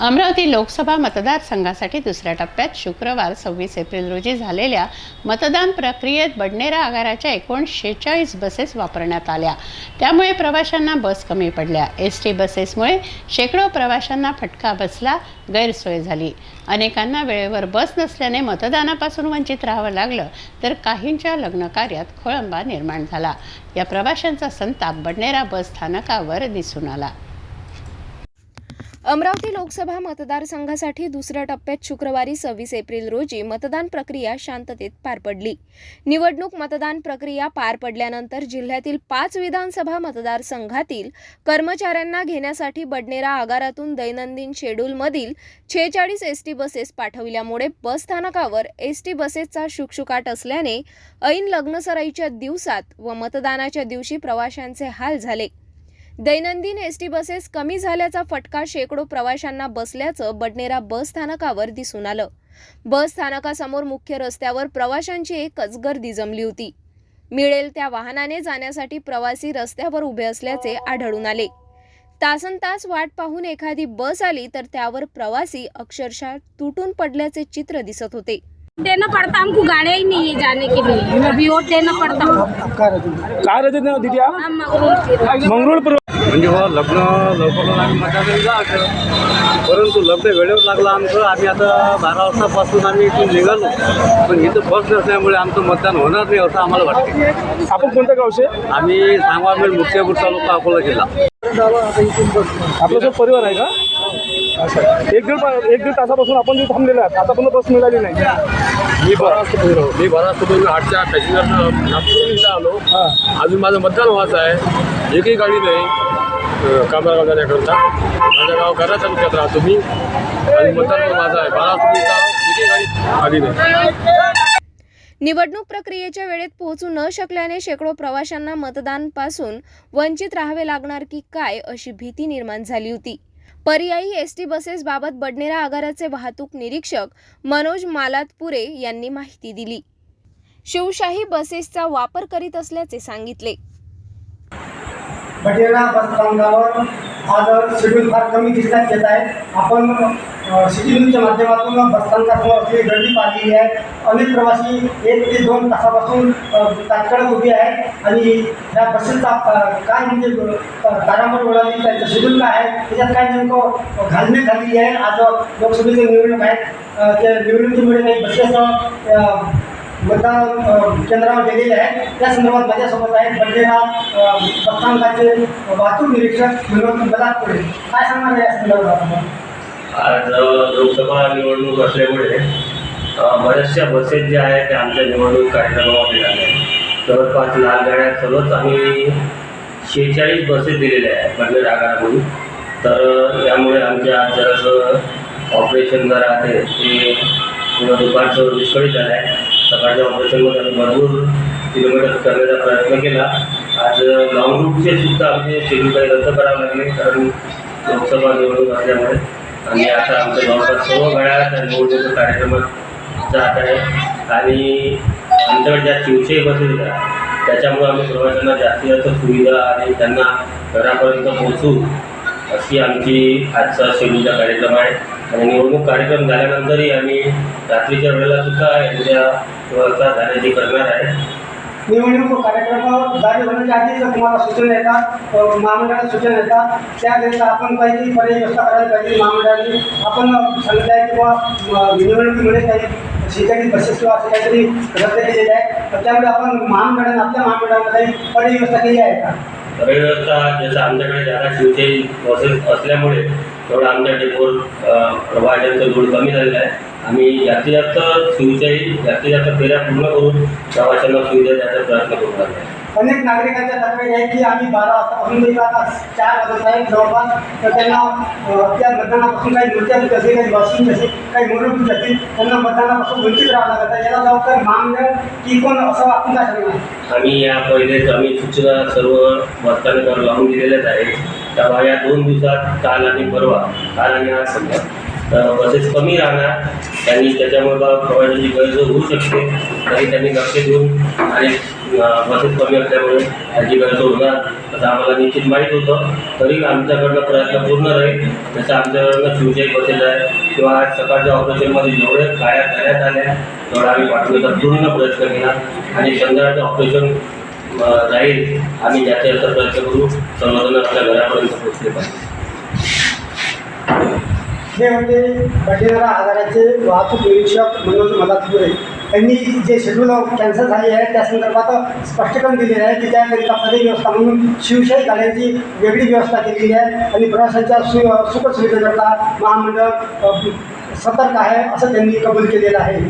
अमरावती लोकसभा मतदारसंघासाठी दुसऱ्या टप्प्यात शुक्रवार सव्वीस एप्रिल रोजी झालेल्या मतदान प्रक्रियेत बडनेरा आगाराच्या एकोणशेचाळीस बसेस वापरण्यात आल्या. त्यामुळे प्रवाशांना बस कमी पडल्या. एस टी बसेसमुळे शेकडो प्रवाशांना फटका बसला गैरसोय झाली. अनेकांना वेळेवर बस नसल्याने मतदानापासून वंचित राहावं लागलं तर काहींच्या लग्न कार्यात खोळंबा निर्माण झाला. या प्रवाशांचा संताप बडनेरा बस स्थानकावर दिसून आला. अमरावती लोकसभा मतदारसंघासाठी दुसऱ्या टप्प्यात शुक्रवारी सव्वीस एप्रिल रोजी मतदान प्रक्रिया शांततेत पार पडली. निवडणूक मतदान प्रक्रिया पार पडल्यानंतर जिल्ह्यातील पाच विधानसभा मतदारसंघातील कर्मचाऱ्यांना घेण्यासाठी बडनेरा आगारातून दैनंदिन शेड्यूलमधील छेचाळीस एस टी बसेस पाठविल्यामुळे बस स्थानकावर एस टी बसेसचा शुकशुकाट असल्याने ऐन लग्नसराईच्या दिवसात व मतदानाच्या दिवशी प्रवाशांचे हाल झाले. दैनंदिन एस टी बसेस कमी झाल्याचा फटका शेकडो प्रवाशांना बसल्याचं बडनेरा बस स्थानकावर दिसून आलं. बस स्थानकासमोर मुख्य रस्त्यावर प्रवाशांची एकच गर्दी जमली होती. मिळेल त्या वाहनाने जाण्यासाठी प्रवासी रस्त्यावर उभे असल्याचे आढळून आले. तासन तास वाट पाहून एखादी बस आली तर त्यावर प्रवासी अक्षरशः तुटून पडल्याचे चित्र दिसत होते. देना पड़ता हमको गाड़िया ही नहीं है जाने के लिए अभी वोट देना पड़ता काय राहते ना दीदी आप हम मगरूर मंगरुळपूर म्हणजे हो लग्न लवकर आम्ही जायचं परंतु लग्न वेळेवर लागलं आमचं. आम्ही आता बारा वाजतापासून आम्ही इथून निघालो. पण इथं बस नसल्यामुळे आमचं मतदान होणार नाही असं आम्हाला वाटते. आपण कोणत्या गावचे? आम्ही सांगवामेल मुक्त्यापूर तालुका अकोला जिल्हा. आपला जो परिवार आहे का? अच्छा. एक दीड एक दीड तासापासून आपण जे थांबलेले आहात. आता पण बस मिळाली नाही. मी बराच मी बराच तुम्ही आठच्या पॅसेंजर आलो. अजून माझं मतदान व्हायचं आहे. एकही गाडी नाही. कामगार जाण्याकरता माझं गाव घरा तालुक्यात राहतो मी. आणि मतदार माझा आहे. बारा आली नाही. निवडणूक प्रक्रियेच्या वेळेत पोहोचू न शकल्याने शेकडो प्रवाशांना मतदानपासून वंचित राहावे लागणार की काय अशी भीती निर्माण झाली होती. पर्यायी एस टी बसेसबाबत बडनेरा आगाराचे वाहतूक निरीक्षक मनोज मालातपुरे यांनी माहिती दिली. शिवशाही बसेसचा वापर करीत असल्याचे सांगितले. बटेरा बस स्थानकावर आज शेड्यूल फार कमी दिसण्यात येत आहे. आपण अ, सिटी न्यूजच्या माध्यमातून बस स्थानकासमोर असलेली गर्दी पाहिलेली आहे. अनेक प्रवासी एक ते दोन तासापासून तात्काळ उभी आहेत आणि या बसेसचा काय म्हणजे अ, तारांबर उडाली त्यांचं शेड्यूल काय आहे त्याच्यात काय नेमकं घालणे झालेली आहे? आज लोकसभेचे निवडणूक आहेत. त्या निवडणुकीमुळे काही बसेस मतदान अ, केंद्रावर गेलेले आहेत त्या संदर्भात माझ्यासोबत आहेत बडनेरा बसस्थानकाचे वाहतूक निरीक्षक विनोद बदापुरे काय सांगणार या संदर्भात आज लोकसभा निवडणूक असल्यामुळे बऱ्याचशा बसेस ज्या आहेत त्या आमच्या निवडणूक कार्यक्रमामध्ये झाल्या जवळपास लाल गाड्या सर्वच आम्ही शेहेचाळीस बसेस दिलेल्या आहेत बदले आगारामधून तर यामुळे आमच्या जरासं ऑपरेशन जरा आहे ते किंवा दुपारचं विस्कळीत झालं आहे. सकाळच्या ऑपरेशनमध्ये आम्ही भरपूर किलोमीटर करण्याचा प्रयत्न केला. आज लॉंग रूटचे सुद्धा आमचे शेड्यूल काही रद्द करावं लागले कारण लोकसभा निवडणूक असल्यामुळे. आणि आता आमच्या जवळपास सर्व गाड्या त्या निवडणूक कार्यक्रमात जात आहे. आणि आमच्याकडे ज्या शिवसेही बसेस आहेत त्याच्यामुळे आम्ही प्रवाशांना जास्तीत जास्त सुविधा आणि त्यांना घरापर्यंत पोहोचू अशी आमची आजचा शेड्यूलचा कार्यक्रम आहे. आणि निवडणूक कार्यक्रम झाल्यानंतरही आम्ही रात्रीच्या वेळेला सुद्धा यांच्या व्यवस्था जाण्याची करणार आहे. निवडणूक कार्यक्रम जारी होण्याच्या आधी जर तुम्हाला सूचना येतात महामंडळाला सूचना येतात. त्याकरिता आपण काहीतरी पर्यायी व्यवस्था करायला पाहिजे. महामंडळाने आपण सांगितलं आहे किंवा अ, निवडणुकीमुळे काही शेतकरी बसेस किंवा असं काहीतरी रद्द केलेले आहे. तर त्यामुळे आपण महामंडळाने आपल्या महामंडळाने काही पर्यायी व्यवस्था केली आहे का? व्यवस्था जसं आमच्याकडे जागा शिवशाही बसेस असल्यामुळे थोडं आमच्या डेपोर प्रवाशांचं लोड कमी झालेलं आहे. आम्ही जास्तीत जास्त शिवशाही जास्तीत जास्त फेऱ्या पूर्ण करून प्रवाशांना सुविधा द्यायचा प्रयत्न करू लागला. आहे अनेक नागरिकांच्या तक्रारी आहेत की आम्ही बारा वाजतापासून ते आता चार वाजत आहेत जवळपास तर त्यांना त्या मतदानापासून काही मूर्त्या होत असेल काही बसून असेल काही मुलं असतील त्यांना मतदानापासून वंचित राहावं लागत आहे. याला जबाबदार महामंडळ की कोण असं आपण काय सांगणार? आम्ही या पहिलेच आम्ही सूचना सर्व बसस्थानकावर लावून दिलेल्याच आहेत त्यामुळे या दोन दिवसात काल आणि परवा काल आणि आज समजा तर बसेस कमी राहणार. त्यांनी त्याच्यामुळे बा प्रवाशांची गरज होऊ शकते. तरी त्यांनी लक्ष देऊन आणि बसेस कमी असल्यामुळे त्याची गरज होणार. असं आम्हाला निश्चित माहीत होतं. तरी आमच्याकडनं प्रयत्न पूर्ण राहील. जसं आमच्याकडनं शिवशाही बसेस आहे किंवा आज सकाळच्या ऑपरेशनमध्ये जेवढे गाड्या करण्यात आल्या तेवढा आम्ही पाठवण्याचा पूर्ण प्रयत्न केला. आणि संध्याकाळचं ऑपरेशन राहील आम्ही जास्तीत जास्त प्रयत्न करू समाधान आपल्या घरापर्यंत पोहोचले पाहिजे. हे म्हणजे बटेरा आगाराचे वाहतूक निरीक्षक मनोज मलातपुरे त्यांनी जे शेड्यूल कॅन्सल झाले आहे त्या संदर्भात स्पष्टीकरण दिलेलं आहे की त्याकरिता पदवी व्यवस्था म्हणून शिवशाही गाड्यांची वेगळी व्यवस्था केलेली आहे आणि प्रवाशांच्या सु सुखसुविधेकरता महामंडळ सतर्क आहे असं त्यांनी कबूल केलेलं आहे.